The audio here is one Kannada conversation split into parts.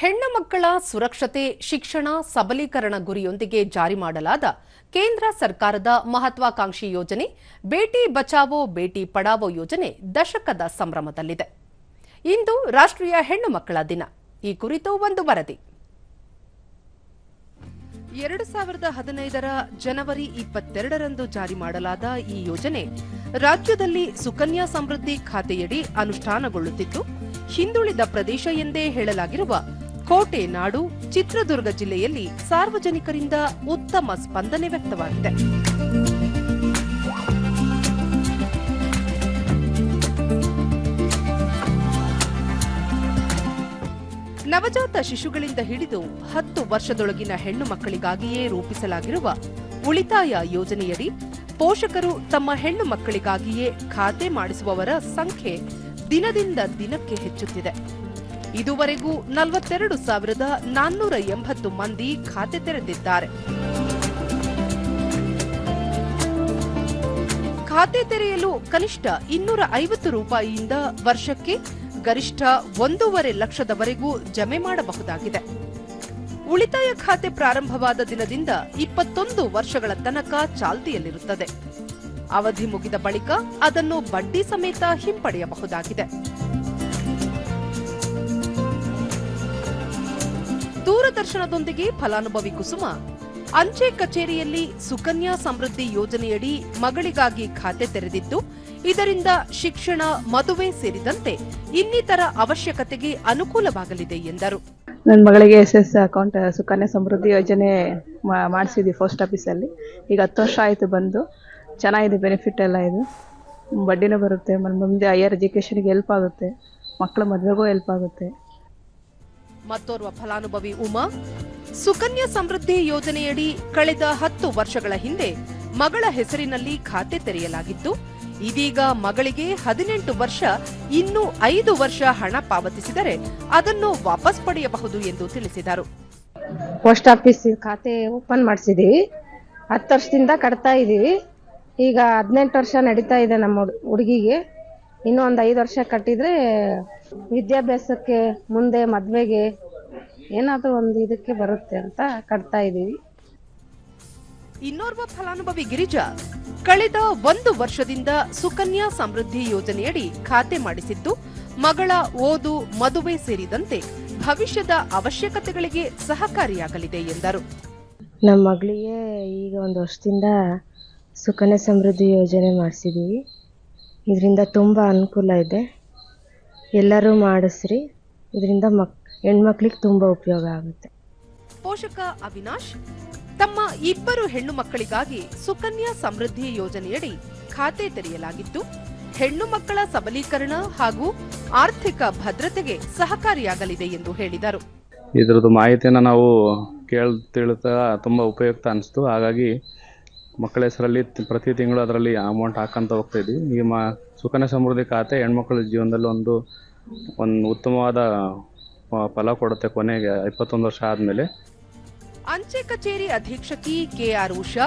ಹೆಣ್ಣು ಮಕ್ಕಳ ಸುರಕ್ಷತೆ, ಶಿಕ್ಷಣ, ಸಬಲೀಕರಣ ಗುರಿಯೊಂದಿಗೆ ಜಾರಿ ಮಾಡಲಾದ ಕೇಂದ್ರ ಸರ್ಕಾರದ ಮಹತ್ವಾಕಾಂಕ್ಷಿ ಯೋಜನೆ, ಬೇಟಿ ಬಚಾವೋ, ಬೇಟಿ ಪಡಾವೋ ಯೋಜನೆ ದಶಕದ ಸಂಭ್ರಮದಲ್ಲಿದೆ. ಇಂದು ರಾಷ್ಟ್ರೀಯ ಹೆಣ್ಣು ಮಕ್ಕಳ ದಿನ. ಈ ಕುರಿತು ಒಂದು ವರದಿ. ಎರಡು ಸಾವಿರದ ಹದಿನೈದರ ಜನವರಿ ಇಪ್ಪತ್ತೆರಡರಂದು ಜಾರಿ ಮಾಡಲಾದ ಈ ಯೋಜನೆ ರಾಜ್ಯದಲ್ಲಿ ಸುಕನ್ಯಾ ಸಮೃದ್ಧಿ ಖಾತೆಯಡಿ ಅನುಷ್ಠಾನಗೊಳ್ಳುತ್ತಿದ್ದು, ಹಿಂದುಳಿದ ಪ್ರದೇಶ ಎಂದೇ ಹೇಳಲಾಗಿರುವ ಕೋಟೆ ನಾಡು ಚಿತ್ರದುರ್ಗ ಜಿಲ್ಲೆಯಲ್ಲಿ ಸಾರ್ವಜನಿಕರಿಂದ ಉತ್ತಮ ಸ್ಪಂದನೆ ವ್ಯಕ್ತವಾಗಿದೆ. ನವಜಾತ ಶಿಶುಗಳಿಂದ ಹಿಡಿದು ಹತ್ತು ವರ್ಷದೊಳಗಿನ ಹೆಣ್ಣು ಮಕ್ಕಳಿಗಾಗಿಯೇ ರೂಪಿಸಲಾಗಿರುವ ಉಳಿತಾಯ ಯೋಜನೆಯಡಿ ಪೋಷಕರು ತಮ್ಮ ಹೆಣ್ಣು ಮಕ್ಕಳಿಗಾಗಿಯೇ ಖಾತೆ ಮಾಡಿಸುವವರ ಸಂಖ್ಯೆ ದಿನದಿಂದ ದಿನಕ್ಕೆ ಹೆಚ್ಚುತ್ತಿದೆ. ಇದುವರೆಗೂ ನಲವತ್ತೆರಡು ಸಾವಿರದ ನಾನ್ನೂರ ಎಂಬತ್ತು ಮಂದಿ ಖಾತೆ ತೆರೆದಿದ್ದಾರೆ. ಖಾತೆ ತೆರೆಯಲು ಕನಿಷ್ಠ ಇನ್ನೂರ ಐವತ್ತು ರೂಪಾಯಿಯಿಂದ ವರ್ಷಕ್ಕೆ ಗರಿಷ್ಠ ಒಂದೂವರೆ ಲಕ್ಷದವರೆಗೂ ಜಮೆ ಮಾಡಬಹುದಾಗಿದೆ. ಉಳಿತಾಯ ಖಾತೆ ಪ್ರಾರಂಭವಾದ ದಿನದಿಂದ ಇಪ್ಪತ್ತೊಂದು ವರ್ಷಗಳ ತನಕ ಚಾಲ್ತಿಯಲ್ಲಿರುತ್ತದೆ. ಅವಧಿ ಮುಗಿದ ಬಳಿಕ ಅದನ್ನು ಬಡ್ಡಿ ಸಮೇತ ಹಿಂಪಡೆಯಬಹುದಾಗಿದೆ. ದೂರದರ್ಶನದೊಂದಿಗೆ ಫಲಾನುಭವಿ ಕುಸುಮ. ಅಂಚೆ ಕಚೇರಿಯಲ್ಲಿ ಸುಕನ್ಯಾ ಸಮೃದ್ಧಿ ಯೋಜನೆಯಡಿ ಮಗಳಿಗಾಗಿ ಖಾತೆ ತೆರೆದಿದ್ದು, ಇದರಿಂದ ಶಿಕ್ಷಣ, ಮದುವೆ ಸೇರಿದಂತೆ ಇನ್ನಿತರ ಅವಶ್ಯಕತೆಗೆ ಅನುಕೂಲವಾಗಲಿದೆ ಎಂದರು. ನನ್ನ ಮಗಳಿಗೆ S S account, Sukanya Samriddhi ಯೋಜನೆ ಮಾಡಿಸಿದ್ವಿ ಪೋಸ್ಟ್ ಆಫೀಸಲ್ಲಿ. ಈಗ ಹತ್ತು ವರ್ಷ ಆಯಿತು ಬಂದು. ಚೆನ್ನಾಗಿದೆ ಬೆನಿಫಿಟ್ ಎಲ್ಲ ಇದು. ಬಡ್ಡಿನೂ ಬರುತ್ತೆ ಮುಂದೆ ಹೈಯರ್ ಎಜುಕೇಷನ್ಗೆ ಹೆಲ್ಪ್ ಆಗುತ್ತೆ. ಮಕ್ಕಳ ಮದುವೆಗೂ ಹೆಲ್ಪ್ ಆಗುತ್ತೆ. ಮತ್ತೋರ್ವ ಫಲಾನುಭವಿ ಉಮಾ, ಸುಕನ್ಯಾ ಸಮೃದ್ಧಿ ಯೋಜನೆಯಡಿ ಕಳೆದ ಹತ್ತು ವರ್ಷಗಳ ಹಿಂದೆ ಮಗಳ ಹೆಸರಿನಲ್ಲಿ ಖಾತೆ ತೆರೆಯಲಾಗಿತ್ತು. ಇದೀಗ ಮಗಳಿಗೆ ಹದಿನೆಂಟು ವರ್ಷ, ಇನ್ನೂ ಐದು ವರ್ಷ ಹಣ ಪಾವತಿಸಿದರೆ ಅದನ್ನು ವಾಪಸ್ ಪಡೆಯಬಹುದು ಎಂದು ತಿಳಿಸಿದರು. ಪೋಸ್ಟ್ ಆಫೀಸ್ ಖಾತೆ ಓಪನ್ ಮಾಡಿಸಿದೀವಿ. ಹತ್ತು ವರ್ಷದಿಂದ ಕಟ್ತಾ ಇದೀವಿ. ಈಗ ಹದಿನೆಂಟು ವರ್ಷ ನಡೀತಾ ಇದೆ ನಮ್ಮ ಹುಡ್- ಹುಡುಗಿಗೆ. ಇನ್ನೂ ಒಂದು ಐದು ವರ್ಷ ಕಟ್ಟಿದ್ರೆ ವಿದ್ಯಾಭ್ಯಾಸಕ್ಕೆ ಮುಂದೆ ಮದುವೆಗೆ ಏನಾದರೂ ಒಂದು ಇದಕ್ಕೆ ಬರುತ್ತೆ ಅಂತ ಕಟ್ತಾ ಇದೀವಿ. ಇನ್ನೋರ್ವ ಫಲಾನುಭವಿ ಗಿರಿಜಾ ಕಳೆದ ಒಂದು ವರ್ಷದಿಂದ ಸುಕನ್ಯಾ ಸಮೃದ್ಧಿ ಯೋಜನೆಯಡಿ ಖಾತೆ ಮಾಡಿಸಿದ್ದು ಮಗಳ ಓದು ಮದುವೆ ಸೇರಿದಂತೆ ಭವಿಷ್ಯದ ಅವಶ್ಯಕತೆಗಳಿಗೆ ಸಹಕಾರಿಯಾಗಲಿದೆ ಎಂದರು. ನಮ್ಮ ಮಗಳಿಗೆ ಈಗ ಒಂದು ವರ್ಷದಿಂದ ಸುಕನ್ಯಾ ಸಮೃದ್ಧಿ ಯೋಜನೆ ಮಾಡಿಸಿದ್ದೀವಿ ಇದರಿಂದ ತುಂಬ ಅನುಕೂಲ ಇದೆ. ಎಲ್ಲರೂ ಮಾಡಿಸ್ರಿ. ಇದರಿಂದ ಮಕ್ ಹೆಣ್ಮಕ್ಳಿಗೆ ತುಂಬ ಉಪಯೋಗ ಆಗುತ್ತೆ. ಪೋಷಕ ಅವಿನಾಶ್ ತಮ್ಮ ಇಬ್ಬರು ಹೆಣ್ಣು ಮಕ್ಕಳಿಗಾಗಿ ಸುಕನ್ಯಾ ಸಮೃದ್ಧಿ ಯೋಜನೆಯಡಿ ಖಾತೆ ತೆರೆಯಲಾಗಿದ್ದು ಹೆಣ್ಣು ಮಕ್ಕಳ ಸಬಲೀಕರಣ ಹಾಗೂ ಆರ್ಥಿಕ ಭದ್ರತೆಗೆ ಸಹಕಾರಿಯಾಗಲಿದೆ ಎಂದು ಹೇಳಿದರು. ಇದರದ್ದು ಮಾಹಿತಿಯನ್ನು ನಾವು ಕೇಳ್ತಾ ತುಂಬಾ ತುಂಬ ಉಪಯುಕ್ತ ಅನಿಸ್ತು. ಹಾಗಾಗಿ ಮಕ್ಕಳ ಹೆಸರಲ್ಲಿ ಪ್ರತಿ ತಿಂಗಳು ಅದರಲ್ಲಿ ಅಮೌಂಟ್ ಹಾಕಂತ ಹೋಗ್ತಾ ಇದ್ವಿ. ಈ ಮಾ ಸುಕನ್ಯಾ ಸಮೃದ್ಧಿ ಖಾತೆ ಹೆಣ್ಮಕ್ಳ ಜೀವನದಲ್ಲಿ ಒಂದು ಒಂದು ಉತ್ತಮವಾದ ಫಲ ಕೊಡುತ್ತೆ ಕೊನೆಗೆ ಇಪ್ಪತ್ತೊಂದು ವರ್ಷ ಆದಮೇಲೆ. ಅಂಚೆ ಕಚೇರಿ ಅಧೀಕ್ಷಕಿ ಕೆಆರ್ ಉಷಾ,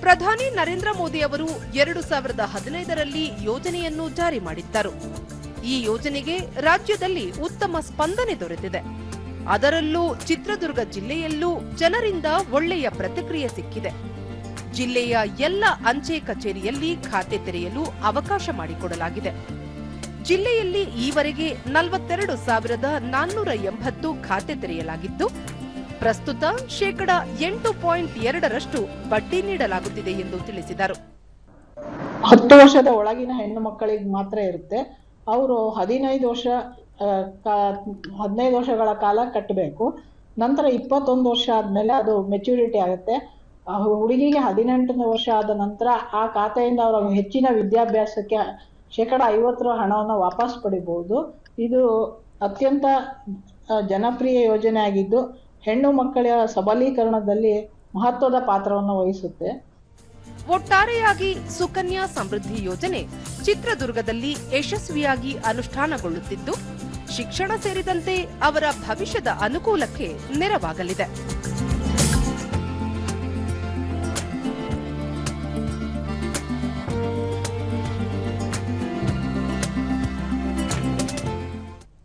ಪ್ರಧಾನಿ ನರೇಂದ್ರ ಮೋದಿ ಅವರು ಎರಡು ಸಾವಿರದ ಹದಿನೈದರಲ್ಲಿ ಯೋಜನೆಯನ್ನು ಜಾರಿ ಮಾಡಿದ್ದರು. ಈ ಯೋಜನೆಗೆ ರಾಜ್ಯದಲ್ಲಿ ಉತ್ತಮ ಸ್ಪಂದನೆ ದೊರೆತಿದೆ. ಅದರಲ್ಲೂ ಚಿತ್ರದುರ್ಗ ಜಿಲ್ಲೆಯಲ್ಲೂ ಜನರಿಂದ ಒಳ್ಳೆಯ ಪ್ರತಿಕ್ರಿಯೆ ಸಿಕ್ಕಿದೆ. ಜಿಲ್ಲೆಯ ಎಲ್ಲ ಅಂಚೆ ಕಚೇರಿಯಲ್ಲಿ ಖಾತೆ ತೆರೆಯಲು ಅವಕಾಶ ಮಾಡಿಕೊಡಲಾಗಿದೆ. ಜಿಲ್ಲೆಯಲ್ಲಿ ಈವರೆಗೆ ನಲವತ್ತೆರಡು ಸಾವಿರದ ನಾನ್ನೂರ ಎಂಬತ್ತು ಖಾತೆ ತೆರೆಯಲಾಗಿದ್ದು ಪ್ರಸ್ತುತ ಶೇಕಡ ಎಂಟು ಪಾಯಿಂಟ್ ಎರಡರಷ್ಟು ಬಡ್ಡಿ ನೀಡಲಾಗುತ್ತಿದೆ ಎಂದು ತಿಳಿಸಿದರು. ಹತ್ತು ವರ್ಷದ ಒಳಗಿನ ಹೆಣ್ಣು ಮಕ್ಕಳಿಗೆ ಮಾತ್ರ ಇರುತ್ತೆ. ಅವರು ಹದಿನೈದು ವರ್ಷ ಹದಿನೈದು ವರ್ಷಗಳ ಕಾಲ ಕಟ್ಟಬೇಕು. ನಂತರ ಇಪ್ಪತ್ತೊಂದು ವರ್ಷ ಆದಮೇಲೆ ಅದು ಮೆಚುರಿಟಿ ಆಗುತ್ತೆ. ಹುಡುಗಿಗೆ ಹದಿನೆಂಟನೇ ವರ್ಷ ಆದ ನಂತರ ಆ ಖಾತೆಯಿಂದ ಅವರ ಹೆಚ್ಚಿನ ವಿದ್ಯಾಭ್ಯಾಸಕ್ಕೆ ಶೇಕಡ ಐವತ್ತರ ಹಣವನ್ನು ವಾಪಸ್ ಪಡಿಬಹುದು ಇದು ಅತ್ಯಂತ ಜನಪ್ರಿಯ ಯೋಜನೆ ಆಗಿದ್ದು ಹೆಣ್ಣು ಮಕ್ಕಳ ಸಬಲೀಕರಣದಲ್ಲಿ ಮಹತ್ವದ ಪಾತ್ರವನ್ನು ವಹಿಸುತ್ತೆ. ಒಟ್ಟಾರೆಯಾಗಿ ಸುಕನ್ಯಾ ಸಮೃದ್ಧಿ ಯೋಜನೆ ಚಿತ್ರದುರ್ಗದಲ್ಲಿ ಯಶಸ್ವಿಯಾಗಿ ಅನುಷ್ಠಾನಗೊಳ್ಳುತ್ತಿದ್ದು, ಶಿಕ್ಷಣ ಸೇರಿದಂತೆ ಅವರ ಭವಿಷ್ಯದ ಅನುಕೂಲಕ್ಕೆ ನೆರವಾಗಲಿದೆ.